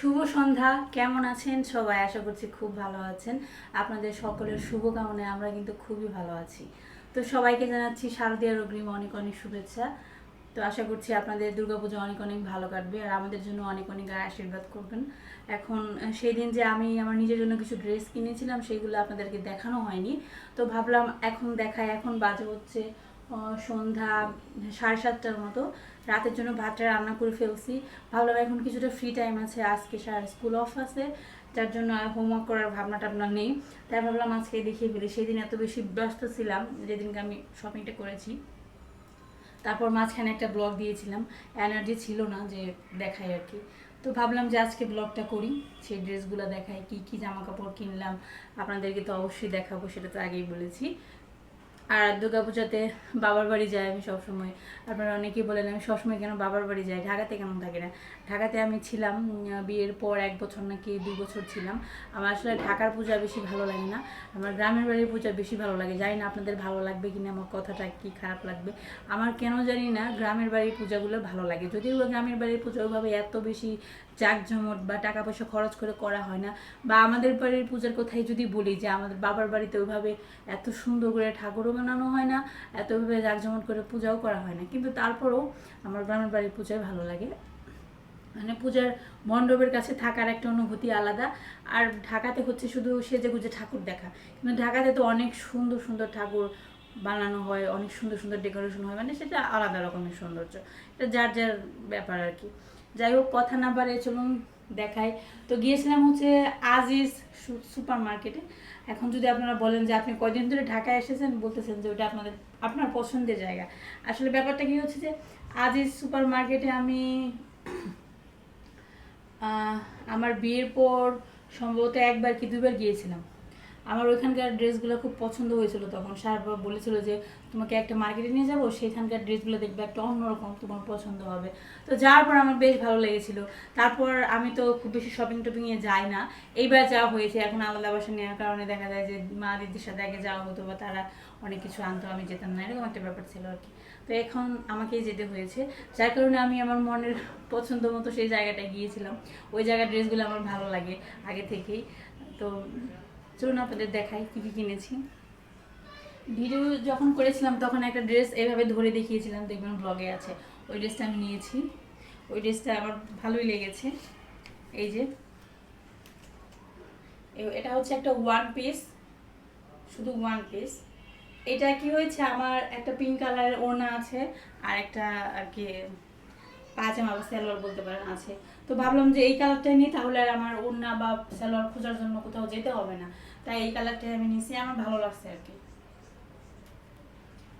শুভ সন্ধ্যা। কেমন আছেন? সবাই আশা করছি খুব ভালো আছেন। আপনাদের সকলের শুভকামনায় আমরা কিন্তু খুবই ভালো আছি। তো সবাইকে জানাচ্ছি শারদীয় অগ্রিম অনেক অনেক শুভেচ্ছা। তো আশা করছি আপনাদের দুর্গাপুজো অনেক অনেক ভালো কাটবে আর আমাদের জন্য অনেক অনেক আশীর্বাদ করবেন। এখন সেই দিন যে আমি আমার নিজের জন্য কিছু ড্রেস কিনেছিলাম সেইগুলো আপনাদেরকে দেখানো হয়নি। তো ভাবলাম এখন দেখায় এখন বাজে হচ্ছে সন্ধ্যা সাড়ে সাতটার মতো। রাতের জন্য ভাতটা রান্না করে ফেলছি। ভাবলাম এখন কিছুটা ফ্রি টাইম আছে, আজকে সারা স্কুল অফ আছে, যার জন্য আর হোমওয়ার্ক করার ভাবনাটা আপনার নেই। তাই ভাবলাম আজকে দেখিয়ে ফেলি। সেদিন এত বেশি ব্যস্ত ছিলাম, যেদিনকে আমি শপিংটা করেছি। তারপর মাঝখানে একটা ব্লগ দিয়েছিলাম। এনার্জি ছিল না যে দেখাই আর কি। তো ভাবলাম যে আজকে ব্লগটা করি, সেই ড্রেসগুলো দেখাই, কি কি জামা কাপড় কিনলাম। আপনাদেরকে তো অবশ্যই দেখাবো, সেটা তো আগেই বলেছি। আর দুর্গাপূজাতে বাবার বাড়ি যাই আমি সবসময়। আপনারা অনেকেই বলেন, আমি সবসময় কেন বাবার বাড়ি যাই? ঢাকাতে কেন থাকি না? ঢাকাতে আমি ছিলাম বিয়ের পর এক বছর নাকি দুই বছর ছিলাম। আমার আসলে ঢাকার পূজা বেশি ভালো লাগে না। আমার গ্রামের বাড়ির পূজা বেশি ভালো লাগে। জানি না আপনাদের ভালো লাগবে কিনা, আমার কথাটা কি খারাপ লাগবে। আমার কেন জানি না, গ্রামের বাড়ির পূজাগুলো ভালো লাগে। যদিও গ্রামের বাড়ির পূজা ওইভাবে এত বেশি জাঁকজমট বা টাকা পয়সা খরচ করে করা হয় না। বা আমাদের বাড়ির পূজার কথাই যদি বলি যে, আমাদের বাবার বাড়িতে ওইভাবে এত সুন্দর করে ঠাকুরও বানানো হয় না এতভাবে জাঁকজমট করে পূজাও করা হয় না। কিন্তু তারপরেও আমার গ্রামের বাড়ির পূজায় ভালো লাগে। মানে পূজার মণ্ডপের কাছে থাকার একটা অনুভূতি আলাদা। আর ঢাকাতে হচ্ছে শুধু সেজে গুজে ঠাকুর দেখা। কিন্তু ঢাকাতে তো অনেক সুন্দর সুন্দর ঠাকুর বানানো হয়, অনেক সুন্দর সুন্দর ডেকোরেশন হয়। মানে সেটা আলাদা রকমের সৌন্দর্য। এটা যার যার ব্যাপার আর কি। যাই হোক কথা না পারে চলুন দেখাই। তো গিয়েছিলাম হচ্ছে আজিজ সুপার মার্কেটে এখন যদি আপনারা বলেন যে আপনি কয়দিন ধরে ঢাকায় এসেছেন, বলতেছেন যে ওটা আপনাদের, আপনার পছন্দের জায়গা। আসলে ব্যাপারটা কি হচ্ছে যে, আজিজ সুপার মার্কেটে আমি আমার বিয়ের পর সম্ভবত একবার কি দুবার গিয়েছিলাম। আমার ওইখানকার ড্রেসগুলো খুব পছন্দ হয়েছিল তখন। সারবা বলেছিল যে, তোমাকে একটা মার্কেটে নিয়ে যাব সেখানকার ড্রেসগুলো দেখবে একটা অন্যরকম, তোমার পছন্দ হবে। তো যাওয়ার পর আমার বেশ ভালো লেগেছিল। তারপর আমি তো খুব বেশি শপিং টপিংয়ে যাই না। এইবার যাওয়া হয়েছে, এখন আলাদা বাসা নেওয়ার কারণে দেখা যায় যে মা দিদির সাথে আগে যাওয়া হতো বা তারা অনেক কিছু আনতো, আমি যেতাম না, এরকম একটা ব্যাপার ছিল আর কি তো এখন আমাকেই যেতে হয়েছে। যার কারণে আমি আমার মনের পছন্দ মতো সেই জায়গাটায় গিয়েছিলাম। ওই জায়গার ড্রেসগুলো আমার ভালো লাগে আগে থেকেই। তো চলুন আপনাদের দেখাই কী কী কিনেছি। ভিডিও যখন করেছিলাম তখন একটা ড্রেস এভাবে ধরে দেখিয়েছিলাম, দেখবেন ব্লগে আছে। ওই ড্রেসটা আমি নিয়েছি। ওই ড্রেসটা আমার ভালোই লেগেছে। এই যে। এটা হচ্ছে একটা ওয়ান পিস শুধু ওয়ান পিস এটা কি হয়েছে? আমার একটা পিঙ্ক কালারের ওড়না আছে আর একটা আর কি পাজামা বা সালোয়ার বলতে পারেন আছে। তো ভাবলাম যে এই কালারটাই নিই, তাহলে আর আমার ওড়না বা সালোয়ার খোঁজার জন্য কোথাও যেতে হবে না। তাই এই কালারটাই আমি নিয়েছি, আমার ভালো লাগছে আর কি।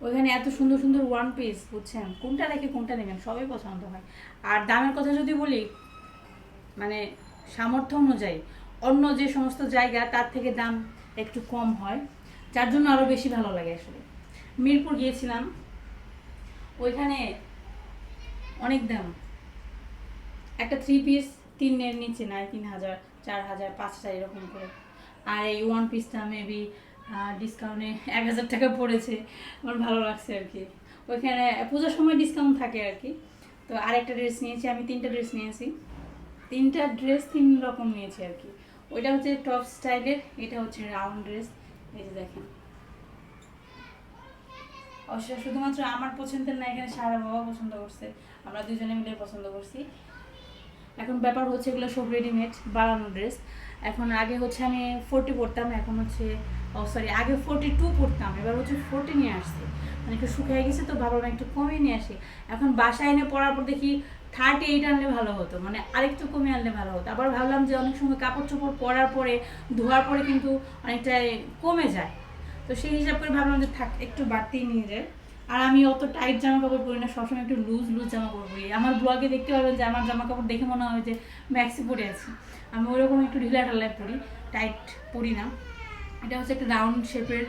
ওইখানে এত সুন্দর সুন্দর ওয়ান পিস বুঝছেন? কোনটা রেখে কোনটা নেবেন, সবই পছন্দ হয়। আর দামের কথা যদি বলি মানে সামর্থ্য অনুযায়ী, অন্য যে সমস্ত জায়গা, তার থেকে দাম একটু কম হয়। যার জন্য আরও বেশি ভালো লাগে আসলে। মিরপুর গিয়েছিলাম, ওইখানে অনেক দাম। একটা থ্রি পিস তিনের নিচে নাই, তিন হাজার, চার হাজার, পাঁচ হাজার, এরকম করে। আর এই ওয়ান পিসটা মেবি ডিসকাউন্টে এক হাজার টাকা পড়েছে। আমার ভালো লাগছে আর কি। ওইখানে পূজার সময় ডিসকাউন্ট থাকে আর কি। তো আরেকটা ড্রেস নিয়েছি, আমি তিনটা ড্রেস নিয়েছি। তিনটা ড্রেস তিন রকম নিয়েছি আর কি। ওইটা হচ্ছে টপ স্টাইলের এটা হচ্ছে রাউন্ড ড্রেস এই যে দেখেন। অবশ্য শুধুমাত্র আমার পছন্দের না, এখানে সারা বাবা পছন্দ করছে। আমরা দুজনে মিলে পছন্দ করছি। এখন ব্যাপার হচ্ছে এগুলো সব রেডিমেড বাড়ানো ড্রেস এখন আগে হচ্ছে আমি ফোরটি পরতাম এখন হচ্ছে, ও সরি আগে ফোরটি টু পড়তাম, এবার হচ্ছে ফোরটি নিয়ে আসছি। মানে একটু শুকিয়ে গেছে তো ভাবলাম একটু কমিয়ে নিয়ে আসি। এখন বাসায় এনে পরার পর দেখি থার্টি এইট আনলে ভালো হতো মানে আরেকটু কমে আনলে ভালো হতো। আবার ভাবলাম যে অনেক সময় কাপড় চোপড় পরার পরে, ধোয়ার পরে কিন্তু অনেকটাই কমে যায়। তো সেই হিসাব করে ভাবলাম যে থাক, একটু বাড়তেই নিয়ে যায় আর আমি অত টাইট জামা কাপড় পরি না, সবসময় একটু লুজ লুজ জামা কাপড় পরি। আমার ব্লগে দেখতে পাবেন যে আমার জামা কাপড় দেখে মনে হয় যে ম্যাক্সি পরে আছি। আমি ওরকম একটু ঢিলা ঢালাই পরি টাইট পরি না। এটা হচ্ছে একটা রাউন্ড শেপের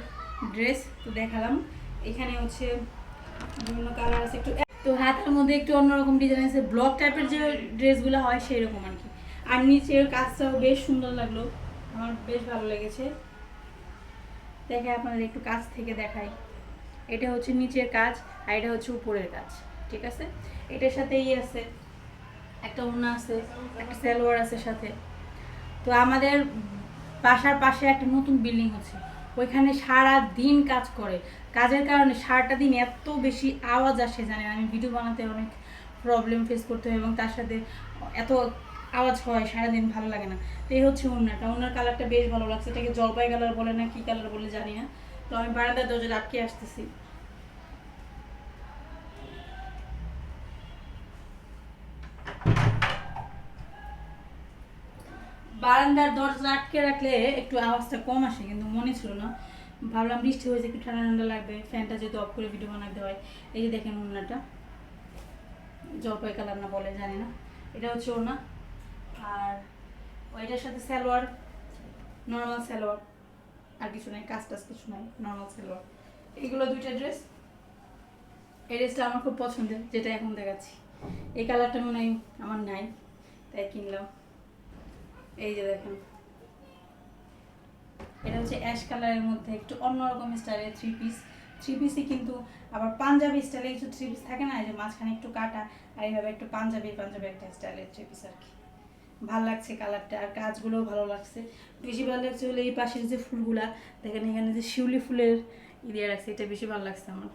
ড্রেস তো দেখালাম। এখানে হচ্ছে বিভিন্ন কালার আছে, একটু তো হাতের মধ্যে একটু অন্যরকম ডিজাইন আছে। ব্লক টাইপের যে ড্রেসগুলো হয় সেই রকম আর কি আর নিচের কাজটাও বেশ সুন্দর লাগল। আমার বেশ ভালো লেগেছে। দেখে আপনাদের একটু কাছ থেকে দেখাই। এটা হচ্ছে নিচের কাজ আর এটা হচ্ছে উপরের কাজ, ঠিক আছে? এটার সাথে সাথেই আছে, একটা ওড়না আছে, একটা সালোয়ার আছে সাথে। তো আমাদের বাসার পাশে একটা নতুন বিল্ডিং হচ্ছে, ওইখানে সারা দিন কাজ করে। কাজের কারণে সারাটা দিন এত বেশি আওয়াজ আসে, জানেন, আমি ভিডিও বানাতে অনেক প্রবলেম ফেস করতে হয় এবং তার সাথে এত আওয়াজ হয়, সারাদিন ভালো লাগে না। তো এই হচ্ছে ওড়নাটা, ওড়নার কালারটা বেশ ভালো লাগছে, এটাকে জলপাই কালার বলে না, কী কালার বলে জানি না। তো আমি বারান্দার দরজা আটকে আসতেছি। বারান্দার দরজা আটকে রাখলে একটু আওয়াজটা কম আসে, কিন্তু মনে ছিল না। ভাবলাম বৃষ্টি হয়েছে, একটু ঠান্ডা ঠান্ডা লাগবে। ফ্যানটা যেহেতু অফ করে ভিডিও বানাতে হয়। এই যে দেখেন ওড়নাটা। জলপাই কালার না বলে, জানি না। এটা হচ্ছে ওনা আর ওইটার সাথে সালোয়ার নর্মাল সালোয়ার। আর কিছু নাই কাজ টাজ কিছু নাই নর্মাল সালোয়ার। এগুলো দুইটা ড্রেস এই ড্রেসটা আমার খুব পছন্দের, যেটা এখন দেখাচ্ছি। এই কালারটা মনে হয় আমার নাই, তাই কিনলাম। এই যে দেখেন। এটা হচ্ছে অ্যাশ কালারের মধ্যে একটু অন্যরকম স্টাইলের থ্রি পিস থ্রি পিসই কিন্তু আবার পাঞ্জাবি স্টাইলে কিছু থ্রি পিস থাকে না যে মাঝখানে একটু কাটা, আর এইভাবে একটু পাঞ্জাবি পাঞ্জাবি একটা স্টাইলের থ্রি পিস আর কি। ভালো লাগছে কালারটা, আর কাজগুলোও ভালো লাগছে। বেশি ভালো লাগছে হলে এই পাশের যে ফুলগুলা, দেখেন এখানে যে শিউলি ফুলের ই দিয়ে রাখছে, এটা বেশি ভালো লাগছে আমার।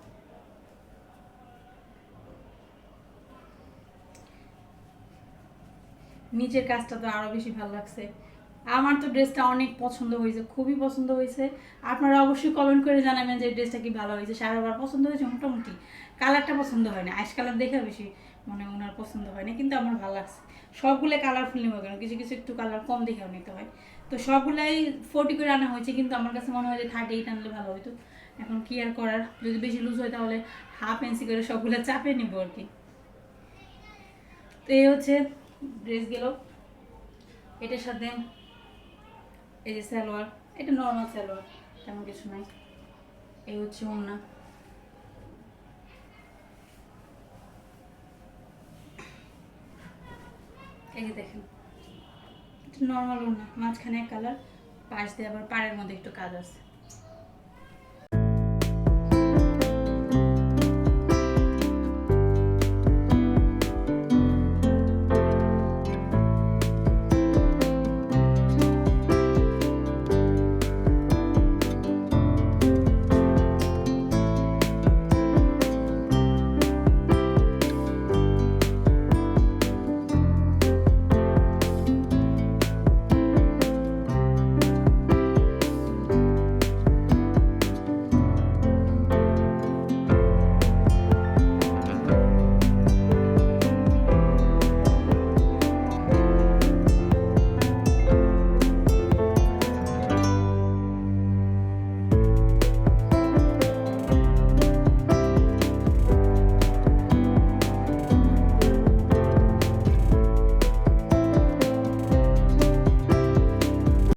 নিচের কাজটা তো আরও বেশি ভালো লাগছে। আমার তো ড্রেসটা অনেক পছন্দ হয়েছে, খুবই পছন্দ হয়েছে। আপনারা অবশ্যই কমেন্ট করে জানাবেন যে ড্রেসটা কি ভালো হয়েছে। সারাবার পছন্দ হয়েছে? মোটামুটি। কালারটা পছন্দ হয় না, আইস কালার দেখে বেশি। মানে ওনার পছন্দ হয় না কিন্তু আমার ভালো লাগছে। সবগুলো কালারফুল নেব কেন? কিছু কিছু একটু কালার কম দেখেও নিতে হয়। তো সবগুলাই ফোর্টি করে আনা হয়েছে, কিন্তু আমার কাছে মনে হয় যে থার্টি এইট আনলে ভালো হতো এখন কি আর করার? যদি বেশি লুজ হয় তাহলে হাফ ইঞ্চি করে সবগুলো চাপে নিব আর কি। তো এই হচ্ছে ড্রেস গেল। এটার সাথে এই যে সালোয়ার, এটা নর্মাল সালোয়ার, তেমন কিছু নাই। এই হচ্ছে ওড়না। এই যে দেখেন। এটা নর্মাল ওড়না মাঝখানে কালার পাশ দিয়ে আবার পাড়ের মধ্যে একটু কাজ আছে।